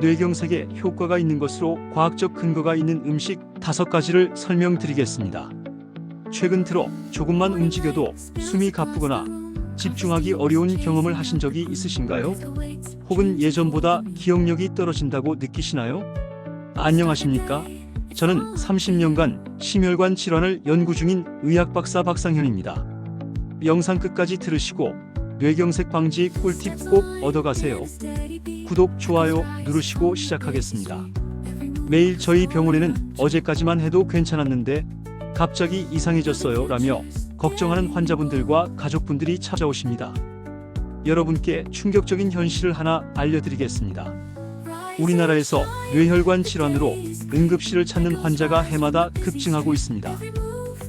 뇌경색에 효과가 있는 것으로 과학적 근거가 있는 음식 다섯 가지를 설명드리겠습니다. 최근 들어 조금만 움직여도 숨이 가쁘거나 집중하기 어려운 경험을 하신 적이 있으신가요? 혹은 예전보다 기억력이 떨어진다고 느끼시나요? 안녕하십니까? 저는 30년간 심혈관 질환을 연구 중인 의학 박사 박상현입니다. 영상 끝까지 들으시고 뇌경색 방지 꿀팁 꼭 얻어가세요. 구독, 좋아요 누르시고 시작하겠습니다. 매일 저희 병원에는 어제까지만 해도 괜찮았는데 갑자기 이상해졌어요 라며 걱정하는 환자분들과 가족분들이 찾아오십니다. 여러분께 충격적인 현실을 하나 알려드리겠습니다. 우리나라에서 뇌혈관 질환으로 응급실을 찾는 환자가 해마다 급증하고 있습니다.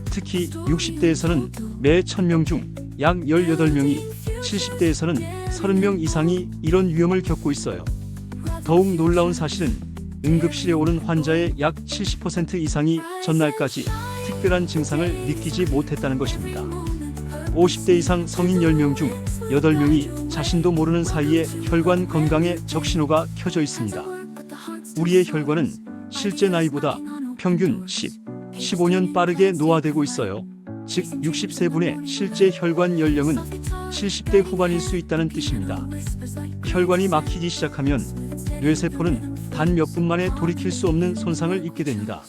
특히 60대에서는 매 1000명 중 약 18명이 70대에서는 30명 이상이 이런 위험을 겪고 있어요. 더욱 놀라운 사실은 응급실에 오는 환자의 약 70% 이상이 전날까지 특별한 증상을 느끼지 못했다는 것입니다. 50대 이상 성인 10명 중 8명이 자신도 모르는 사이에 혈관 건강에 적신호가 켜져 있습니다. 우리의 혈관은 실제 나이보다 평균 10, 15년 빠르게 노화되고 있어요. 즉 60세분의 실제 혈관 연령은 70대 후반일 수 있다는 뜻입니다. 혈관이 막히기 시작하면 뇌세포는 단 몇 분 만에 돌이킬 수 없는 손상을 입게 됩니다.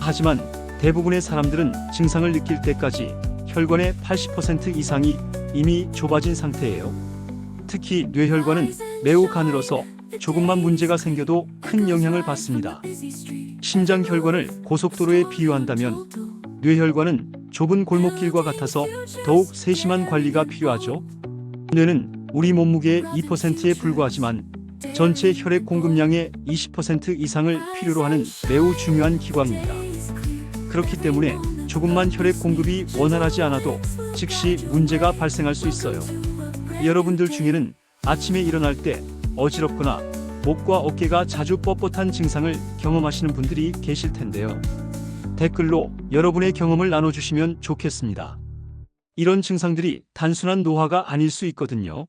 하지만 대부분의 사람들은 증상을 느낄 때까지 혈관의 80% 이상이 이미 좁아진 상태예요. 특히 뇌혈관은 매우 가늘어서 조금만 문제가 생겨도 큰 영향을 받습니다. 심장 혈관을 고속도로에 비유한다면 뇌혈관은 좁은 골목길과 같아서 더욱 세심한 관리가 필요하죠. 뇌는 우리 몸무게의 2%에 불과하지만 전체 혈액 공급량의 20% 이상을 필요로 하는 매우 중요한 기관입니다. 그렇기 때문에 조금만 혈액 공급이 원활하지 않아도 즉시 문제가 발생할 수 있어요. 여러분들 중에는 아침에 일어날 때 어지럽거나 목과 어깨가 자주 뻣뻣한 증상을 경험하시는 분들이 계실 텐데요. 댓글로 여러분의 경험을 나눠주시면 좋겠습니다. 이런 증상들이 단순한 노화가 아닐 수 있거든요.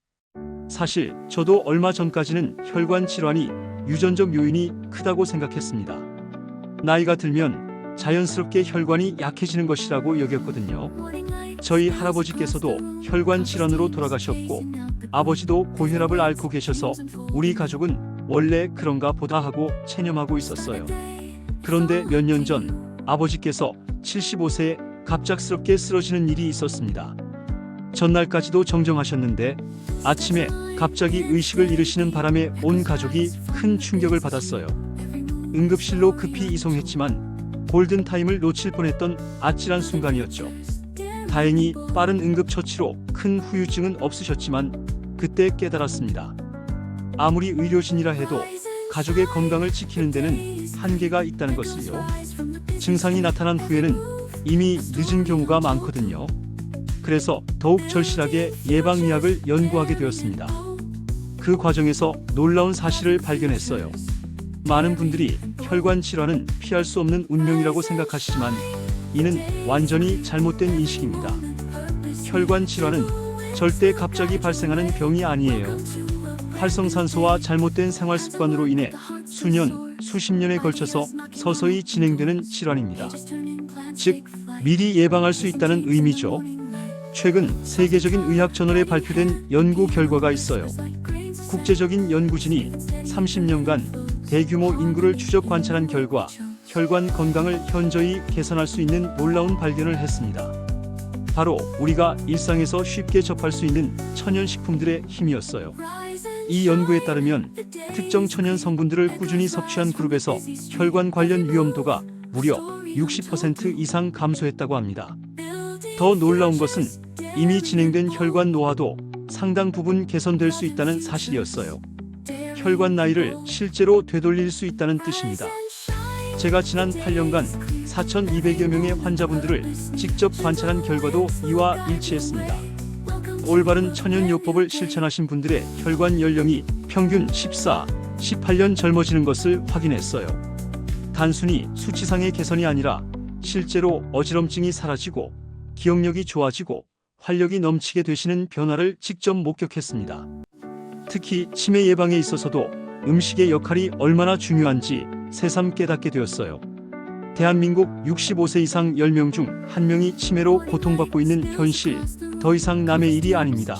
사실 저도 얼마 전까지는 혈관 질환이 유전적 요인이 크다고 생각했습니다. 나이가 들면 자연스럽게 혈관이 약해지는 것이라고 여겼거든요. 저희 할아버지께서도 혈관 질환으로 돌아가셨고 아버지도 고혈압을 앓고 계셔서 우리 가족은 원래 그런가 보다 하고 체념하고 있었어요. 그런데 몇 년 전 아버지께서 75세에 갑작스럽게 쓰러지는 일이 있었습니다. 전날까지도 정정하셨는데 아침에 갑자기 의식을 잃으시는 바람에 온 가족이 큰 충격을 받았어요. 응급실로 급히 이송했지만 골든타임을 놓칠 뻔했던 아찔한 순간이었죠. 다행히 빠른 응급처치로 큰 후유증은 없으셨지만 그때 깨달았습니다. 아무리 의료진이라 해도 가족의 건강을 지키는 데는 한계가 있다는 것을요. 증상이 나타난 후에는 이미 늦은 경우가 많거든요. 그래서 더욱 절실하게 예방의학을 연구하게 되었습니다. 그 과정에서 놀라운 사실을 발견했어요. 많은 분들이 혈관 질환은 피할 수 없는 운명이라고 생각하시지만 이는 완전히 잘못된 인식입니다. 혈관 질환은 절대 갑자기 발생하는 병이 아니에요. 활성산소와 잘못된 생활 습관으로 인해 수년, 수십 년에 걸쳐서 서서히 진행되는 질환입니다. 즉, 미리 예방할 수 있다는 의미죠. 최근 세계적인 의학 저널에 발표된 연구 결과가 있어요. 국제적인 연구진이 30년간 대규모 인구를 추적 관찰한 결과 혈관 건강을 현저히 개선할 수 있는 놀라운 발견을 했습니다. 바로 우리가 일상에서 쉽게 접할 수 있는 천연 식품들의 힘이었어요. 이 연구에 따르면 특정 천연 성분들을 꾸준히 섭취한 그룹에서 혈관 관련 위험도가 무려 60% 이상 감소했다고 합니다. 더 놀라운 것은 이미 진행된 혈관 노화도 상당 부분 개선될 수 있다는 사실이었어요. 혈관 나이를 실제로 되돌릴 수 있다는 뜻입니다. 제가 지난 8년간 4,200여 명의 환자분들을 직접 관찰한 결과도 이와 일치했습니다. 올바른 천연요법을 실천하신 분들의 혈관 연령이 평균 14, 18년 젊어지는 것을 확인했어요. 단순히 수치상의 개선이 아니라 실제로 어지럼증이 사라지고 기억력이 좋아지고 활력이 넘치게 되시는 변화를 직접 목격했습니다. 특히 치매 예방에 있어서도 음식의 역할이 얼마나 중요한지 새삼 깨닫게 되었어요. 대한민국 65세 이상 10명 중 1명이 치매로 고통받고 있는 현실, 더 이상 남의 일이 아닙니다.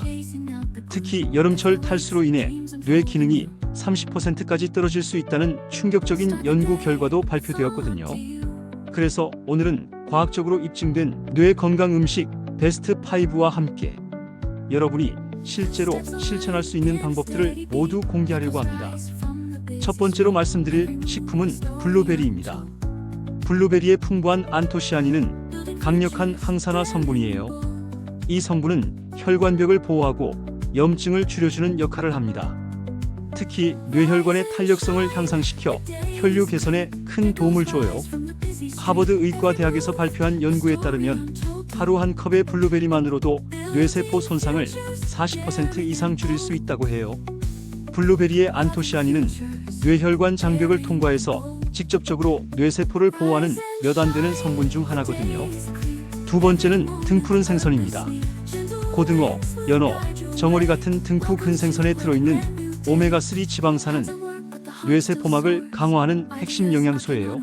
특히 여름철 탈수로 인해 뇌 기능이 30%까지 떨어질 수 있다는 충격적인 연구 결과도 발표되었거든요. 그래서 오늘은 과학적으로 입증된 뇌 건강 음식 베스트 5와 함께 여러분이 실제로 실천할 수 있는 방법들을 모두 공개하려고 합니다. 첫 번째로 말씀드릴 식품은 블루베리입니다. 블루베리의 풍부한 안토시아닌은 강력한 항산화 성분이에요. 이 성분은 혈관벽을 보호하고 염증을 줄여주는 역할을 합니다. 특히 뇌혈관의 탄력성을 향상시켜 혈류 개선에 큰 도움을 줘요. 하버드 의과대학에서 발표한 연구에 따르면 하루 한 컵의 블루베리만으로도 뇌세포 손상을 40% 이상 줄일 수 있다고 해요. 블루베리의 안토시아닌은 뇌혈관 장벽을 통과해서 직접적으로 뇌세포를 보호하는 몇 안 되는 성분 중 하나거든요. 두 번째는 등푸른 생선입니다. 고등어, 연어, 정어리 같은 등푸 근생선에 들어있는 오메가3 지방산은 뇌세포막을 강화하는 핵심 영양소예요.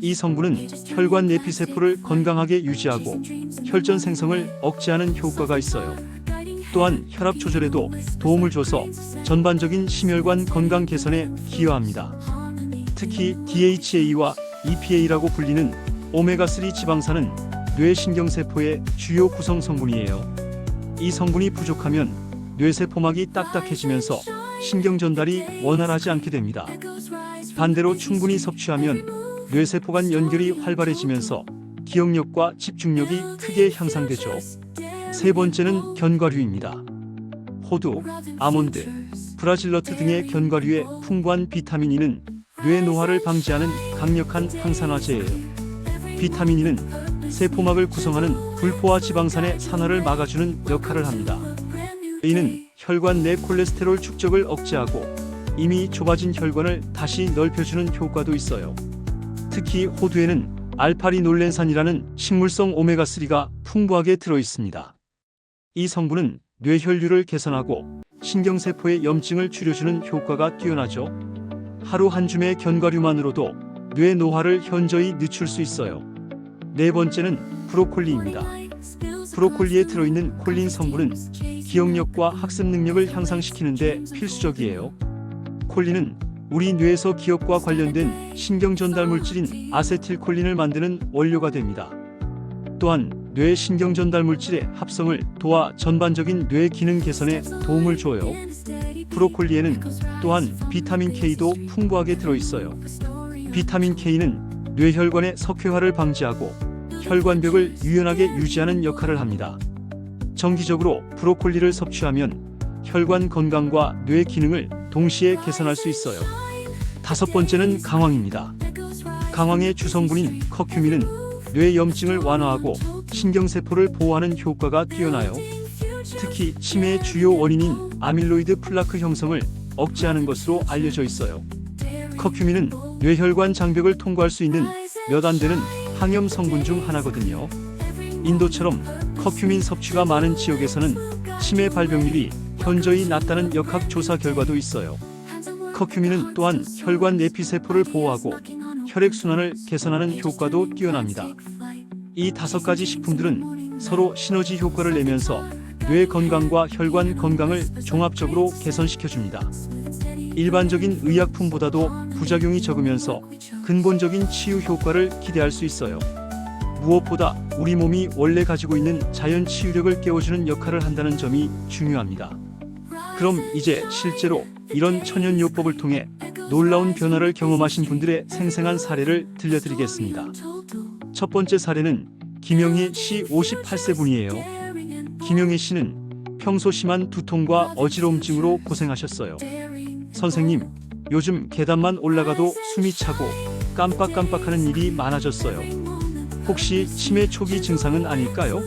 이 성분은 혈관 내피 세포를 건강하게 유지하고 혈전 생성을 억제하는 효과가 있어요. 또한 혈압 조절에도 도움을 줘서 전반적인 심혈관 건강 개선에 기여합니다. 특히 DHA와 EPA라고 불리는 오메가3 지방산은 뇌신경세포의 주요 구성 성분이에요. 이 성분이 부족하면 뇌세포막이 딱딱해지면서 신경 전달이 원활하지 않게 됩니다. 반대로 충분히 섭취하면 뇌세포 간 연결이 활발해지면서 기억력과 집중력이 크게 향상되죠. 세 번째는 견과류입니다. 호두, 아몬드, 브라질너트 등의 견과류의 풍부한 비타민 E는 뇌 노화를 방지하는 강력한 항산화제예요. 비타민 E는 세포막을 구성하는 불포화 지방산의 산화를 막아주는 역할을 합니다. 이는 혈관 내 콜레스테롤 축적을 억제하고 이미 좁아진 혈관을 다시 넓혀주는 효과도 있어요. 특히 호두에는 알파리놀렌산이라는 식물성 오메가3가 풍부하게 들어 있습니다. 이 성분은 뇌혈류를 개선하고 신경세포의 염증을 줄여주는 효과가 뛰어나죠. 하루 한 줌의 견과류만으로도 뇌 노화를 현저히 늦출 수 있어요. 네 번째는 브로콜리입니다. 브로콜리에 들어있는 콜린 성분은 기억력과 학습 능력을 향상시키는데 필수적이에요. 콜린은 우리 뇌에서 기억과 관련된 신경 전달 물질인 아세틸콜린을 만드는 원료가 됩니다. 또한 뇌 신경 전달 물질의 합성을 도와 전반적인 뇌 기능 개선에 도움을 줘요. 브로콜리에는 또한 비타민 K도 풍부하게 들어 있어요. 비타민 K는 뇌혈관의 석회화를 방지하고 혈관벽을 유연하게 유지하는 역할을 합니다. 정기적으로 브로콜리를 섭취하면 혈관 건강과 뇌 기능을 동시에 개선할 수 있어요. 다섯 번째는 강황입니다. 강황의 주성분인 커큐민은 뇌 염증을 완화하고 신경세포를 보호하는 효과가 뛰어나요. 특히 치매의 주요 원인인 아밀로이드 플라크 형성을 억제하는 것으로 알려져 있어요. 커큐민은 뇌혈관 장벽을 통과할 수 있는 몇 안 되는 항염 성분 중 하나거든요. 인도처럼 커큐민 섭취가 많은 지역에서는 치매 발병률이 현저히 낮다는 역학 조사 결과도 있어요. 커큐민은 또한 혈관 내피세포를 보호하고 혈액순환을 개선하는 효과도 뛰어납니다. 이 다섯 가지 식품들은 서로 시너지 효과를 내면서 뇌 건강과 혈관 건강을 종합적으로 개선시켜 줍니다. 일반적인 의약품보다도 부작용이 적으면서 근본적인 치유 효과를 기대할 수 있어요. 무엇보다 우리 몸이 원래 가지고 있는 자연 치유력을 깨워주는 역할을 한다는 점이 중요합니다. 그럼 이제 실제로 이런 천연요법을 통해 놀라운 변화를 경험하신 분들의 생생한 사례를 들려드리겠습니다. 첫 번째 사례는 김영희 씨 58세 분이에요. 김영희 씨는 평소 심한 두통과 어지러움증으로 고생하셨어요. 선생님, 요즘 계단만 올라가도 숨이 차고 깜빡깜빡하는 일이 많아졌어요. 혹시 치매 초기 증상은 아닐까요?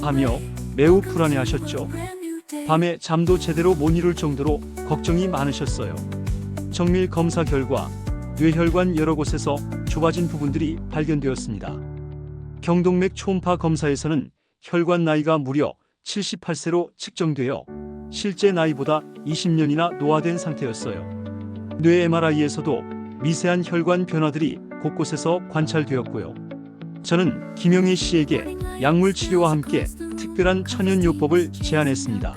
하며 매우 불안해하셨죠. 밤에 잠도 제대로 못 이룰 정도로 걱정이 많으셨어요. 정밀 검사 결과 뇌혈관 여러 곳에서 좁아진 부분들이 발견되었습니다. 경동맥 초음파 검사에서는 혈관 나이가 무려 78세로 측정되어 실제 나이보다 20년이나 노화된 상태였어요. 뇌 MRI에서도 미세한 혈관 변화들이 곳곳에서 관찰되었고요. 저는 김영희 씨에게 약물 치료와 함께 특별한 천연요법을 제안했습니다.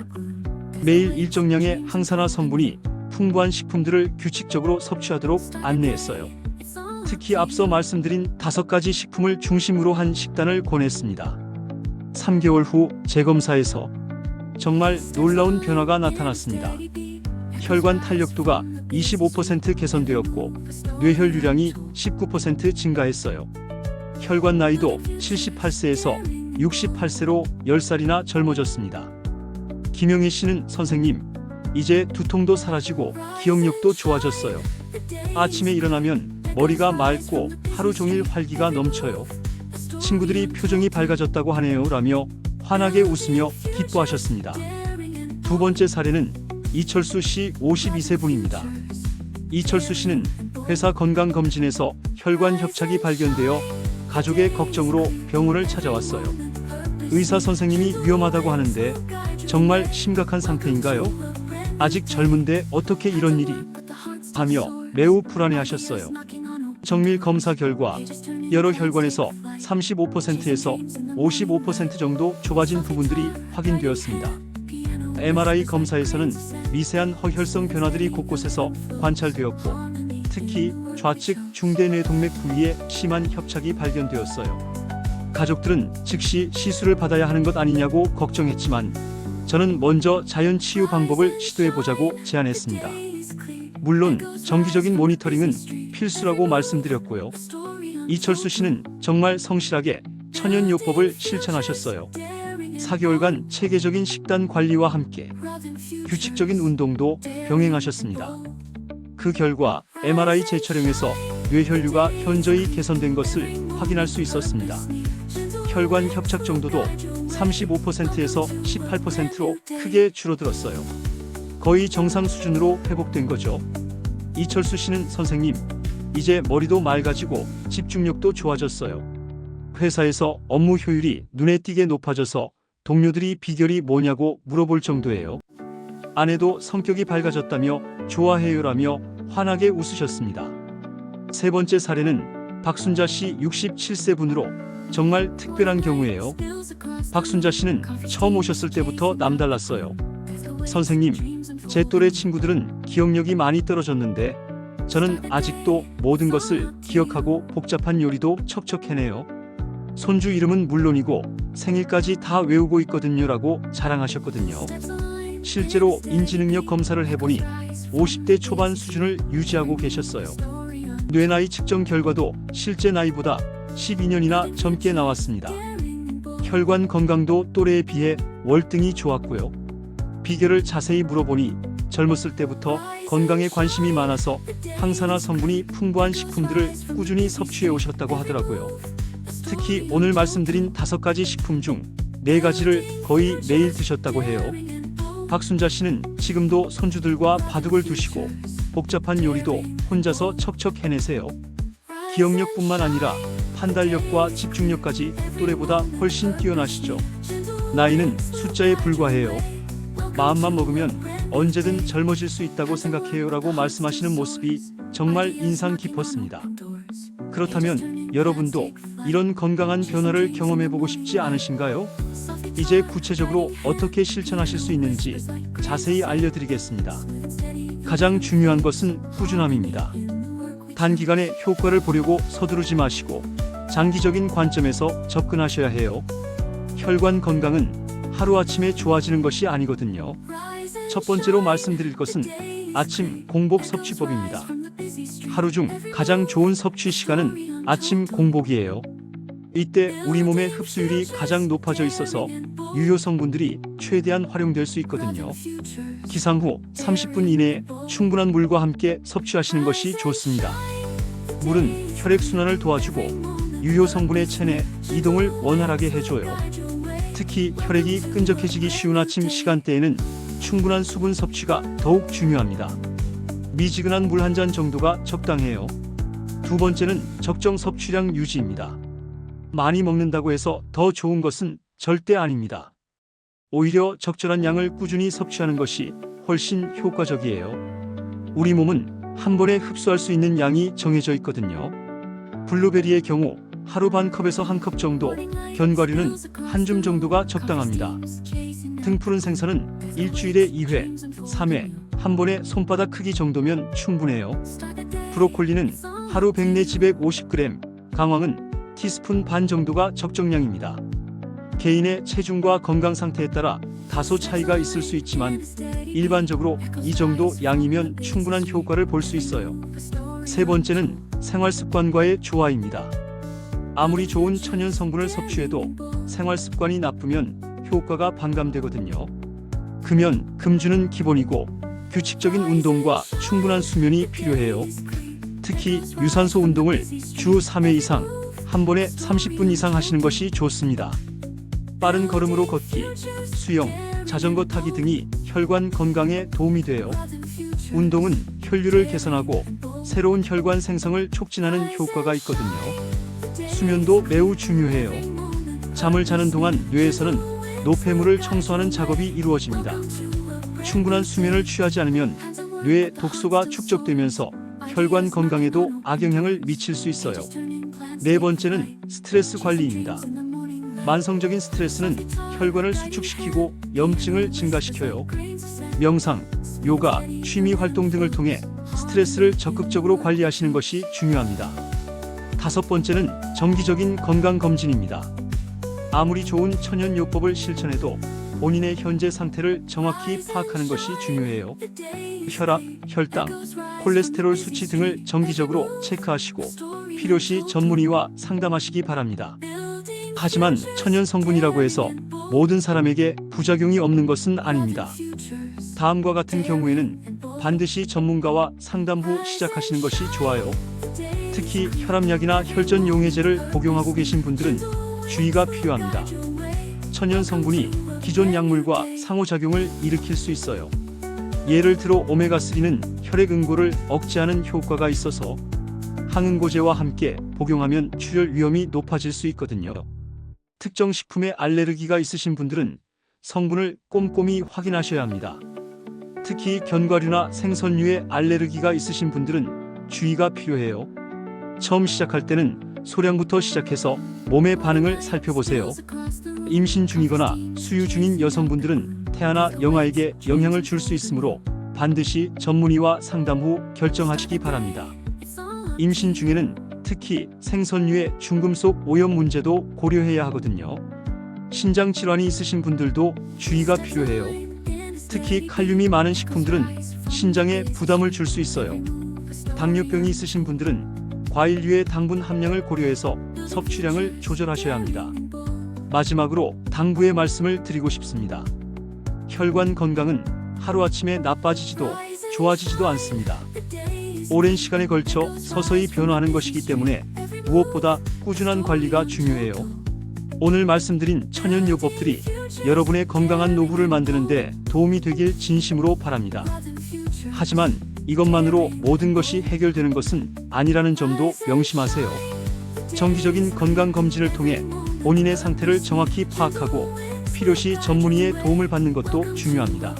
매일 일정량의 항산화 성분이 풍부한 식품들을 규칙적으로 섭취하도록 안내했어요. 특히 앞서 말씀드린 다섯 가지 식품을 중심으로 한 식단을 권했습니다. 3개월 후 재검사에서 정말 놀라운 변화가 나타났습니다. 혈관 탄력도가 25% 개선되었고 뇌혈류량이 19% 증가했어요. 혈관 나이도 78세에서 68세로 10살이나 젊어졌습니다. 김영희 씨는 선생님, 이제 두통도 사라지고 기억력도 좋아졌어요. 아침에 일어나면 머리가 맑고 하루 종일 활기가 넘쳐요. 친구들이 표정이 밝아졌다고 하네요. 라며 환하게 웃으며 기뻐하셨습니다. 두 번째 사례는 이철수 씨 52세 분입니다. 이철수 씨는 회사 건강검진에서 혈관 협착이 발견되어 가족의 걱정으로 병원을 찾아왔어요. 의사 선생님이 위험하다고 하는데 정말 심각한 상태인가요? 아직 젊은데 어떻게 이런 일이? 하며 매우 불안해하셨어요. 정밀 검사 결과 여러 혈관에서 35%에서 55% 정도 좁아진 부분들이 확인되었습니다. MRI 검사에서는 미세한 허혈성 변화들이 곳곳에서 관찰되었고 특히 좌측 중대 뇌동맥 부위에 심한 협착이 발견되었어요. 가족들은 즉시 시술을 받아야 하는 것 아니냐고 걱정했지만 저는 먼저 자연 치유 방법을 시도해 보자고 제안했습니다. 물론 정기적인 모니터링은 필수라고 말씀드렸고요. 이철수 씨는 정말 성실하게 천연요법을 실천하셨어요. 4개월간 체계적인 식단 관리와 함께 규칙적인 운동도 병행하셨습니다. 그 결과 MRI 재촬영에서 뇌혈류가 현저히 개선된 것을 확인할 수 있었습니다. 혈관 협착 정도도 35%에서 18%로 크게 줄어들었어요. 거의 정상 수준으로 회복된 거죠. 이철수 씨는 선생님, 이제 머리도 맑아지고 집중력도 좋아졌어요. 회사에서 업무 효율이 눈에 띄게 높아져서 동료들이 비결이 뭐냐고 물어볼 정도예요. 아내도 성격이 밝아졌다며 좋아해요라며 환하게 웃으셨습니다. 세 번째 사례는 박순자 씨 67세 분으로 정말 특별한 경우예요. 박순자 씨는 처음 오셨을 때부터 남달랐어요. 선생님, 제 또래 친구들은 기억력이 많이 떨어졌는데 저는 아직도 모든 것을 기억하고 복잡한 요리도 척척 해내요. 손주 이름은 물론이고 생일까지 다 외우고 있거든요라고 자랑하셨거든요. 실제로 인지능력 검사를 해보니 50대 초반 수준을 유지하고 계셨어요. 뇌 나이 측정 결과도 실제 나이보다 12년이나 젊게 나왔습니다. 혈관 건강도 또래에 비해 월등히 좋았고요. 비결을 자세히 물어보니 젊었을 때부터 건강에 관심이 많아서 항산화 성분이 풍부한 식품들을 꾸준히 섭취해 오셨다고 하더라고요. 특히 오늘 말씀드린 다섯 가지 식품 중 네 가지를 거의 매일 드셨다고 해요. 박순자 씨는 지금도 손주들과 바둑을 두시고 복잡한 요리도 혼자서 척척 해내세요. 기억력뿐만 아니라 판단력과 집중력까지 또래보다 훨씬 뛰어나시죠. 나이는 숫자에 불과해요. 마음만 먹으면 언제든 젊어질 수 있다고 생각해요라고 말씀하시는 모습이 정말 인상 깊었습니다. 그렇다면 여러분도 이런 건강한 변화를 경험해 보고 싶지 않으신가요? 이제 구체적으로 어떻게 실천하실 수 있는지 자세히 알려드리겠습니다. 가장 중요한 것은 꾸준함입니다. 단기간에 효과를 보려고 서두르지 마시고 장기적인 관점에서 접근하셔야 해요. 혈관 건강은 하루아침에 좋아지는 것이 아니거든요. 첫 번째로 말씀드릴 것은 아침 공복 섭취법입니다. 하루 중 가장 좋은 섭취 시간은 아침 공복이에요. 이때 우리 몸의 흡수율이 가장 높아져 있어서 유효 성분들이 최대한 활용될 수 있거든요. 기상 후 30분 이내에 충분한 물과 함께 섭취하시는 것이 좋습니다. 물은 혈액 순환을 도와주고 유효 성분의 체내 이동을 원활하게 해줘요. 특히 혈액이 끈적해지기 쉬운 아침 시간대에는 충분한 수분 섭취가 더욱 중요합니다. 미지근한 물 한 잔 정도가 적당해요. 두 번째는 적정 섭취량 유지입니다. 많이 먹는다고 해서 더 좋은 것은 절대 아닙니다. 오히려 적절한 양을 꾸준히 섭취하는 것이 훨씬 효과적이에요. 우리 몸은 한 번에 흡수할 수 있는 양이 정해져 있거든요. 블루베리의 경우 하루 반 컵에서 한 컵 정도, 견과류는 한 줌 정도가 적당합니다. 등푸른 생선은 일주일에 2회, 3회, 한 번에 손바닥 크기 정도면 충분해요. 브로콜리는 하루 100 내지 150g, 강황은 티스푼 반 정도가 적정량입니다. 개인의 체중과 건강 상태에 따라 다소 차이가 있을 수 있지만 일반적으로 이 정도 양이면 충분한 효과를 볼 수 있어요. 세 번째는 생활 습관과의 조화입니다. 아무리 좋은 천연 성분을 섭취해도 생활 습관이 나쁘면 효과가 반감되거든요. 금연, 금주는 기본이고 규칙적인 운동과 충분한 수면이 필요해요. 특히 유산소 운동을 주 3회 이상, 한 번에 30분 이상 하시는 것이 좋습니다. 빠른 걸음으로 걷기, 수영, 자전거 타기 등이 혈관 건강에 도움이 돼요. 운동은 혈류를 개선하고 새로운 혈관 생성을 촉진하는 효과가 있거든요. 수면도 매우 중요해요. 잠을 자는 동안 뇌에서는 노폐물을 청소하는 작업이 이루어집니다. 충분한 수면을 취하지 않으면 뇌에 독소가 축적되면서 혈관 건강에도 악영향을 미칠 수 있어요. 네 번째는 스트레스 관리입니다. 만성적인 스트레스는 혈관을 수축시키고 염증을 증가시켜요. 명상, 요가, 취미 활동 등을 통해 스트레스를 적극적으로 관리하시는 것이 중요합니다. 다섯 번째는 정기적인 건강 검진입니다. 아무리 좋은 천연 요법을 실천해도 본인의 현재 상태를 정확히 파악하는 것이 중요해요. 혈압, 혈당, 콜레스테롤 수치 등을 정기적으로 체크하시고 필요시 전문의와 상담하시기 바랍니다. 하지만 천연 성분이라고 해서 모든 사람에게 부작용이 없는 것은 아닙니다. 다음과 같은 경우에는 반드시 전문가와 상담 후 시작하시는 것이 좋아요. 특히 혈압약이나 혈전 용해제를 복용하고 계신 분들은 주의가 필요합니다. 천연 성분이 기존 약물과 상호작용을 일으킬 수 있어요. 예를 들어 오메가3는 혈액 응고를 억제하는 효과가 있어서 항응고제와 함께 복용하면 출혈 위험이 높아질 수 있거든요. 특정 식품에 알레르기가 있으신 분들은 성분을 꼼꼼히 확인하셔야 합니다. 특히 견과류나 생선류에 알레르기가 있으신 분들은 주의가 필요해요. 처음 시작할 때는 소량부터 시작해서 몸의 반응을 살펴보세요. 임신 중이거나 수유 중인 여성분들은 태아나 영아에게 영향을 줄 수 있으므로 반드시 전문의와 상담 후 결정하시기 바랍니다. 임신 중에는 특히 생선류의 중금속 오염 문제도 고려해야 하거든요. 신장 질환이 있으신 분들도 주의가 필요해요. 특히 칼륨이 많은 식품들은 신장에 부담을 줄 수 있어요. 당뇨병이 있으신 분들은 과일류의 당분 함량을 고려해서 섭취량을 조절하셔야 합니다. 마지막으로 당부의 말씀을 드리고 싶습니다. 혈관 건강은 하루아침에 나빠지지도 좋아지지도 않습니다. 오랜 시간에 걸쳐 서서히 변화하는 것이기 때문에 무엇보다 꾸준한 관리가 중요해요. 오늘 말씀드린 천연 요법들이 여러분의 건강한 노후를 만드는데 도움이 되길 진심으로 바랍니다. 하지만 이것만으로 모든 것이 해결되는 것은 아니라는 점도 명심하세요. 정기적인 건강 검진을 통해 본인의 상태를 정확히 파악하고 필요시 전문의의 도움을 받는 것도 중요합니다.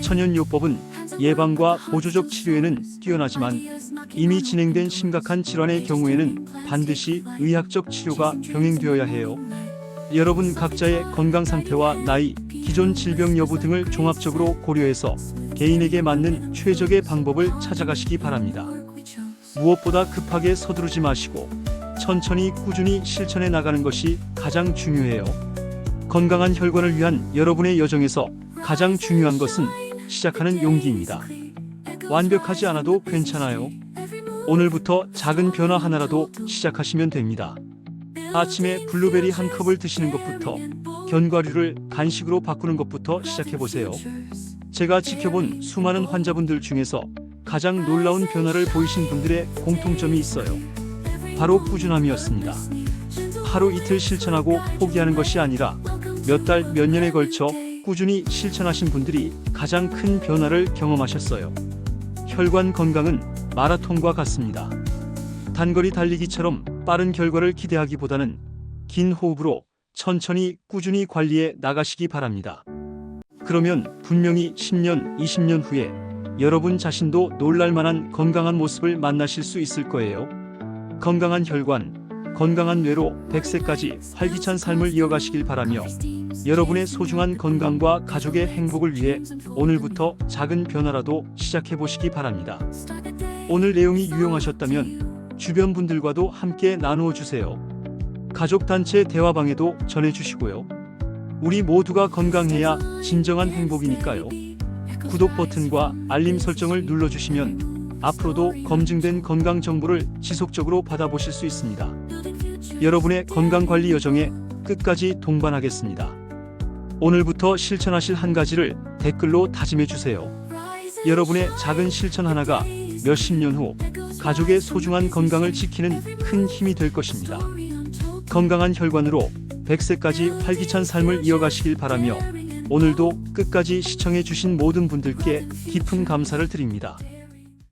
천연 요법은 예방과 보조적 치료에는 뛰어나지만 이미 진행된 심각한 질환의 경우에는 반드시 의학적 치료가 병행되어야 해요. 여러분 각자의 건강 상태와 나이, 기존 질병 여부 등을 종합적으로 고려해서 개인에게 맞는 최적의 방법을 찾아가시기 바랍니다. 무엇보다 급하게 서두르지 마시고 천천히 꾸준히 실천해 나가는 것이 가장 중요해요. 건강한 혈관을 위한 여러분의 여정에서 가장 중요한 것은 시작하는 용기입니다. 완벽하지 않아도 괜찮아요. 오늘부터 작은 변화 하나라도 시작하시면 됩니다. 아침에 블루베리 한 컵을 드시는 것부터 견과류를 간식으로 바꾸는 것부터 시작해 보세요. 제가 지켜본 수많은 환자분들 중에서 가장 놀라운 변화를 보이신 분들의 공통점이 있어요. 바로 꾸준함이었습니다. 하루 이틀 실천하고 포기하는 것이 아니라 몇 달, 몇 년에 걸쳐 꾸준히 실천하신 분들이 가장 큰 변화를 경험하셨어요. 혈관 건강은 마라톤과 같습니다. 단거리 달리기처럼 빠른 결과를 기대하기보다는 긴 호흡으로 천천히 꾸준히 관리해 나가시기 바랍니다. 그러면 분명히 10년, 20년 후에 여러분 자신도 놀랄만한 건강한 모습을 만나실 수 있을 거예요. 건강한 혈관, 건강한 뇌로 100세까지 활기찬 삶을 이어가시길 바라며 여러분의 소중한 건강과 가족의 행복을 위해 오늘부터 작은 변화라도 시작해 보시기 바랍니다. 오늘 내용이 유용하셨다면 주변 분들과도 함께 나누어 주세요. 가족 단체 대화방에도 전해 주시고요. 우리 모두가 건강해야 진정한 행복이니까요. 구독 버튼과 알림 설정을 눌러 주시면 앞으로도 검증된 건강 정보를 지속적으로 받아보실 수 있습니다. 여러분의 건강 관리 여정에 끝까지 동반하겠습니다. 오늘부터 실천하실 한 가지를 댓글로 다짐해 주세요. 여러분의 작은 실천 하나가 몇십 년 후 가족의 소중한 건강을 지키는 큰 힘이 될 것입니다. 건강한 혈관으로 100세까지 활기찬 삶을 이어가시길 바라며 오늘도 끝까지 시청해 주신 모든 분들께 깊은 감사를 드립니다.